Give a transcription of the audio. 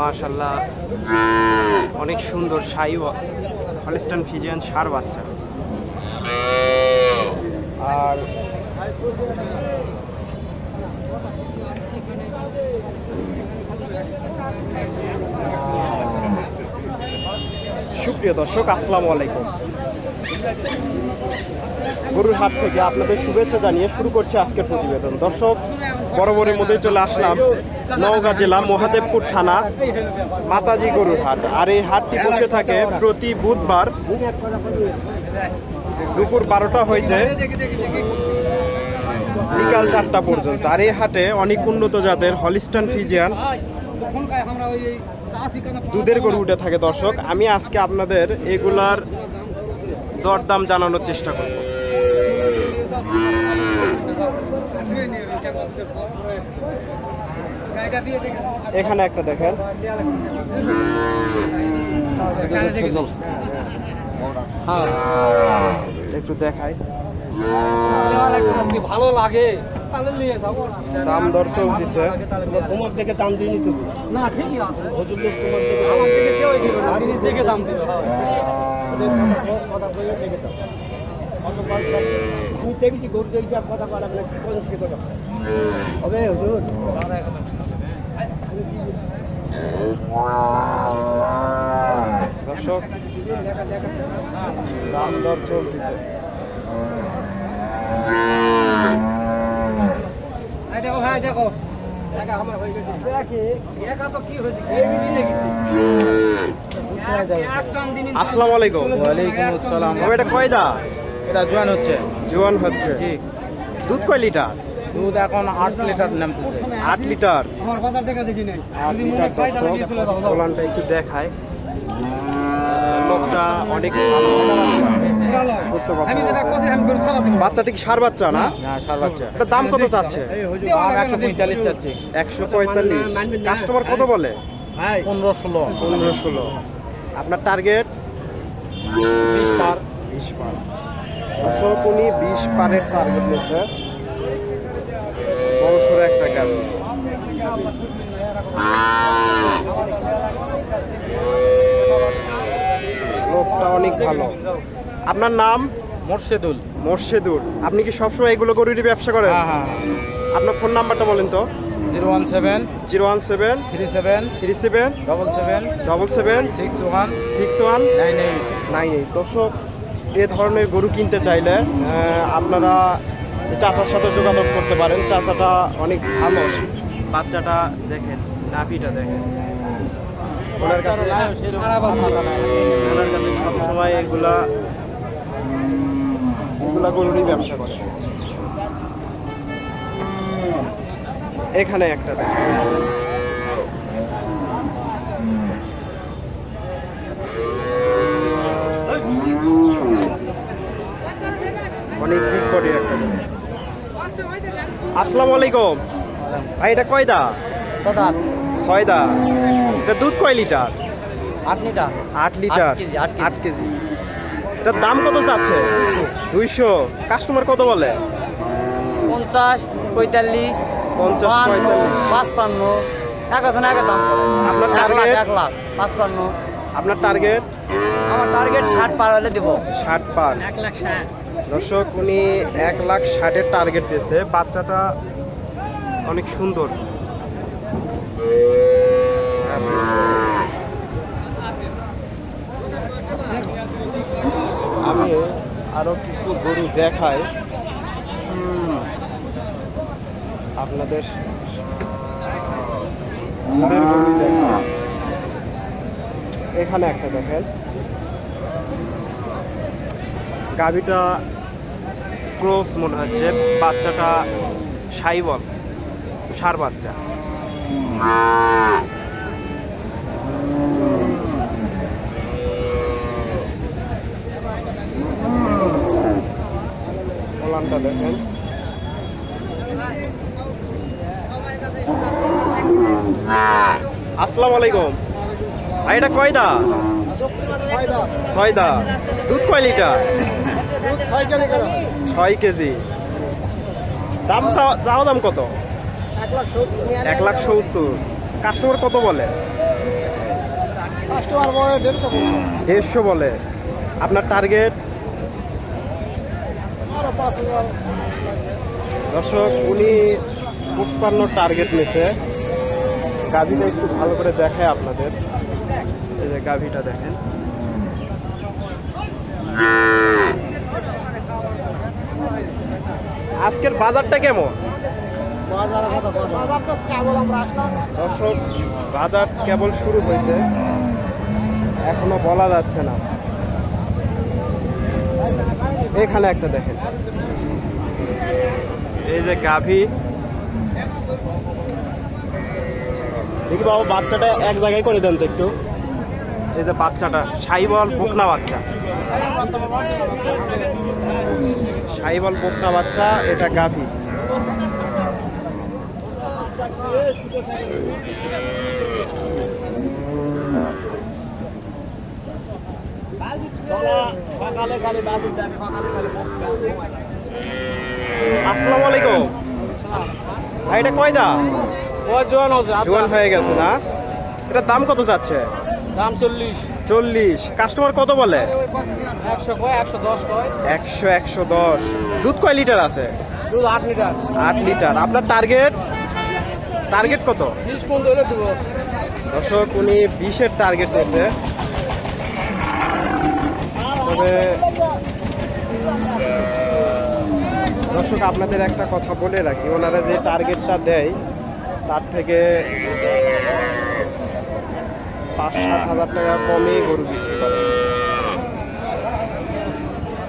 মাশাল্লাহ অনেক সুন্দর সাই হলিস্টান ফিজিয়ান সার বাচ্চা। আর সুপ্রিয় দর্শক, আসসালামু আলাইকুম। গরুর হাট থেকে আপনাদের শুভেচ্ছা জানিয়ে শুরু করছে আজকের প্রতিবেদন। দর্শক বরাবরের মধ্যে চলে আসলাম নওগাঁ জেলা মহাদেবপুর থানা মাতাজি গরুর হাট। আর এই হাটটি বসে থাকে প্রতি বুধবার দুপুর বারোটা হইতে বিকাল চারটা পর্যন্ত। আর এই হাটে অনেক উন্নত জাতের হলিস্টান ফিজিয়ান দুধের গরু উঠে থাকে। দর্শক, আমি আজকে আপনাদের এগুলার দরদাম জানানোর চেষ্টা করব। এখানে একটা দেখেন। একটু দেখাই। ভালো লাগে। তাহলে নিয়ে যাব। দাম দর চলতেছে। তোমার থেকে দাম দিয়ে নিতে না ঠিকই আছে। হজুর লোক তোমার থেকে আমার থেকে কেউ দিবে না জিনিস দেখে দাম দিবে। আমি দেখেছি গরু দেখছি কথা বলা মানে কি সে কথা। হবে হুজুর দর্শক দাম দর চলতেছে। দেখো ভাই দেখো। টাকা আমার হয়ে গেছে একা তো কি হয়েছে? কে মিলে গেছে? এক টান দিন আসসালামু আলাইকুম। ওয়ালাইকুম আসসালাম। এটা কয়দা? এটা জোয়ান হচ্ছে। জোয়ান হচ্ছে। ঠিক দুধ কয় লিটার? দুধ এখন আট লিটার নামতেছে। আট লিটার? আমার বাজার দেখি নাই। একটু দেখায় লোকটা অনেক। সত্য কথা বাচ্চাটি কি সার বাচ্চা না? হ্যাঁ সার বাচ্চা। এটা দাম কত চাচ্ছে আর একশো পঁয়তাল্লিশ চাচ্ছি একশো পঁয়তাল্লিশ। কাস্টমার কত বলে? ভাই। পনেরো ষোলো। পনেরো ষোলো। আপনার টার্গেট বিশ পার। বিশ পার। বিশ পারের টার্গেট নিয়েছে। বড় সড়ো একটা গাড়ি লোকটা অনেক ভালো। আপনার নাম? মোর্শেদুল। মোর্শেদুর আপনি কি সবসময় এগুলো গরুরই ব্যবসা করেন? হ্যাঁ হ্যাঁ আপনার ফোন নাম্বারটা বলেন তো। Zero one seven zero one seven three seven three seven double seven double seven six one six one nine eight. Nine eight. দর্শক এ ধরনের গরু কিনতে চাইলে আপনারা চাচার সাথে যোগাযোগ করতে পারেন। চাচাটা অনেক ভালো। বাচ্চাটা দেখেন, নাভিটা দেখেন। ওনার কাছে ওনার কাছে সবসময় এগুলা এগুলা গরুরই ব্যবসা করে। এখানে একটা অনেক বিগ একটা। আসসালামু আলাইকুম। ভাই এটা কয়দা? ছয়দা এটা দুধ কয় লিটার? আট লিটার। আট লিটার। আট কেজি, এটার দাম কত চাচ্ছে? দুইশো। কাস্টমার কত বলে? পঞ্চাশ পঁয়তাল্লিশ পঞ্চাশ পঁয়তাল্লিশ। পাঁচপান্ন। এক হাজার এক দাম? আপনার এক লাখ target? এক লাখ পাঁচপান্ন। আপনার টার্গেট আমার টার্গেট ষাট পার হলে দেবো। ষাট পার। এক লাখ ষাট। দর্শক, উনি এক লাখ ষাটের টার্গেট দিয়েছে বাচ্চাটা অনেক সুন্দর। আমি আরও কিছু গরু দেখাই। আপনাদের এখানে একটা দেখেন। গাভিটা ক্রস মনে হচ্ছে বাচ্চাটা সাইবল সার বাচ্চা। ওলানটা দেখেন। আসসালামু আলাইকুম। ভাই এটা কয়দা? ছয়দা। দুধ কয় লিটার? ছয় কেজি। দাম চাও দাম কত? এক লাখ সত্তর। কাস্টমার কত বলে? কাস্টমার বলে দেড়শো বলে। আপনার টার্গেট? দর্শক উনি পঁচপান্ন টার্গেট নিছে। গাভিটা একটু ভালো করে দেখায় আপনাদের। এই যে গাভিটা দেখেন। আজকের বাজারটা কেমন? দর্শক বাজার কেবল শুরু হয়েছে। এখনও বলা যাচ্ছে না। এখানে একটা দেখেন। এই যে গাভী। দেখি বাবু বাচ্চাটা এক জায়গায় করে দেন তো একটু। এই যে বাচ্চাটা সাইবল বকনা বাচ্চা। সাইবল বকনা বাচ্চা এটা গাভী। আসসালামু আলাইকুম। ভাই এটা কয়দা ও জোয়ান হচ্ছে হয়ে গেছে না? এটার দাম কত যাচ্ছে? দাম চল্লিশ। চল্লিশ। কাস্টমার কত বলে? একশো একশো দশ দুধ কয় লিটার আছে? দুধ আট লিটার। আট লিটার। আপনার টার্গেট টার্গেট কত? বিশ দেবো। দর্শক উনি বিশের টার্গেট নিয়েছে তবে দর্শক আপনাদের একটা কথা বলে রাখি। ওনারা যে টার্গেটটা দেয় তার থেকে পাঁচ সাত হাজার টাকা কমে গরু বিক্রি করে।